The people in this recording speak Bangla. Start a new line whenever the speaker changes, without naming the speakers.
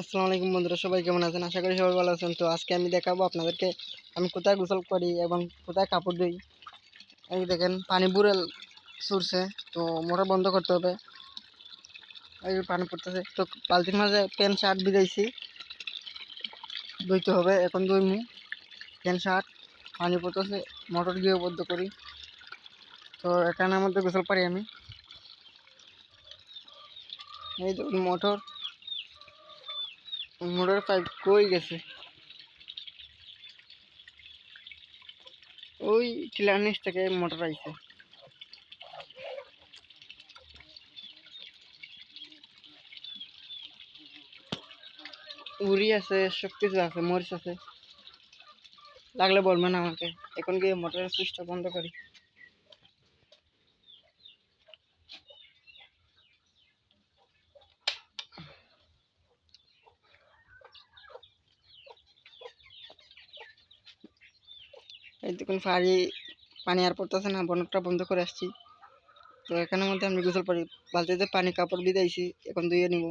আসসালামু আলাইকুম বন্ধুরা, সবাই কেমন আছেন? আশা করি সবাই ভালো আছেন। তো আজকে আমি দেখাবো আপনাদেরকে, আমি কোথায় গোসল করি এবং কোথায় কাপড় দিই এই দেখেন, পানি বুড়ে সুরছে তো মোটর বন্ধ করতে হবে। এই পানি পড়তেছে, তো বালতির মাঝে প্যান্ট শার্ট বিদাইছি ধুইতে হবে, এখন ধুইমু। প্যান্ট শার্ট, পানি পড়তেছে, মোটর গিয়ে বদ্ধ করি। তো এখানের মধ্যে গোসল পারি আমি। এই দেখুন, মোটর মোটর পাইপ কই গেছে? ওই টিলার নিচ থেকে মোটর আইছে। উড়ি আছে, সব কিছু আছে, মরিচ আছে। লাগলে বলবেন আমাকে, এখন গিয়ে মোটরের সুইচটা বন্ধ করি। এই দেখুন ফাড়ি পানি আর পড়তেছে না বনটা বন্ধ করে আসছি। তো এখানের মধ্যে আমি গোসল পারি, বালতিতে পানি কাপড় ভিজাইছি এখন ধুয়ে নিব।